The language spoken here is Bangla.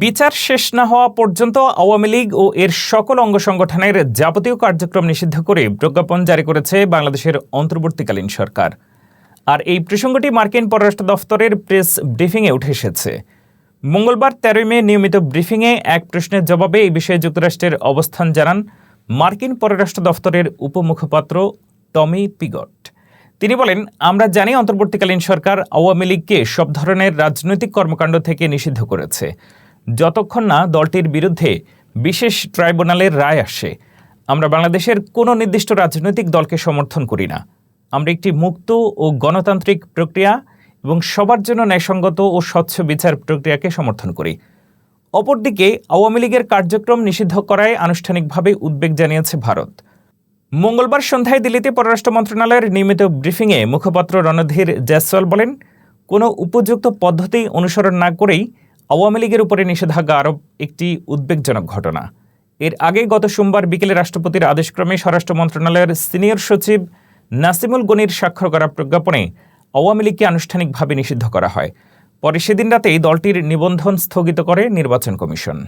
বিচার শেষ না হওয়া পর্যন্ত আওয়ামী লীগ ও এর সকল অঙ্গ সংগঠনের যাবতীয় কার্যক্রম নিষিদ্ধ করে প্রজ্ঞাপন জারি করেছে বাংলাদেশের অন্তর্বর্তীকালীন সরকার। আর এই প্রসঙ্গটি মার্কিন পররাষ্ট্র দফতরের প্রেস ব্রিফিংয়ে উঠে এসেছে। মঙ্গলবার তেরোই মে নিয়মিত ব্রিফিংয়ে এক প্রশ্নের জবাবে এই বিষয়ে যুক্তরাষ্ট্রের অবস্থান জানান মার্কিন পররাষ্ট্র দফতরের উপমুখপাত্র টমি পিগট। তিনি বলেন, আমরা জানি অন্তর্বর্তীকালীন সরকার আওয়ামী লীগকে সব ধরনের রাজনৈতিক কর্মকাণ্ড থেকে নিষিদ্ধ করেছে। যতক্ষণ না দলটির বিরুদ্ধে বিশেষ ট্রাইব্যুনালের রায় আসে, আমরা বাংলাদেশের কোনো নির্দিষ্ট রাজনৈতিক দলকে সমর্থন করি না। আমরা একটি মুক্ত ও গণতান্ত্রিক প্রক্রিয়া এবং সবার জন্য ন্যায়সঙ্গত ও স্বচ্ছ বিচার প্রক্রিয়াকে সমর্থন করি। অপরদিকে, আওয়ামী লীগের কার্যক্রম নিষিদ্ধ করায় আনুষ্ঠানিকভাবে উদ্বেগ জানিয়েছে ভারত। মঙ্গলবার সন্ধ্যায় দিল্লিতে পররাষ্ট্র মন্ত্রণালয়ের নিয়মিত ব্রিফিংয়ে মুখপাত্র রণধীর জয়সওয়াল বলেন, কোনো উপযুক্ত পদ্ধতি অনুসরণ না করেই আওয়ামী লীগের উপরে নিষেধাজ্ঞা আরোপ একটি উদ্বেগজনক ঘটনা। এর আগে গত সোমবার বিকেলে রাষ্ট্রপতির আদেশক্রমে স্বরাষ্ট্র মন্ত্রণালয়ের সিনিয়র সচিব নাসিমুল গনির স্বাক্ষর করা প্রজ্ঞাপনে আওয়ামী লীগকে আনুষ্ঠানিকভাবে নিষিদ্ধ করা হয়। পরে সেদিন রাতেই দলটির নিবন্ধন স্থগিত করে নির্বাচন কমিশন।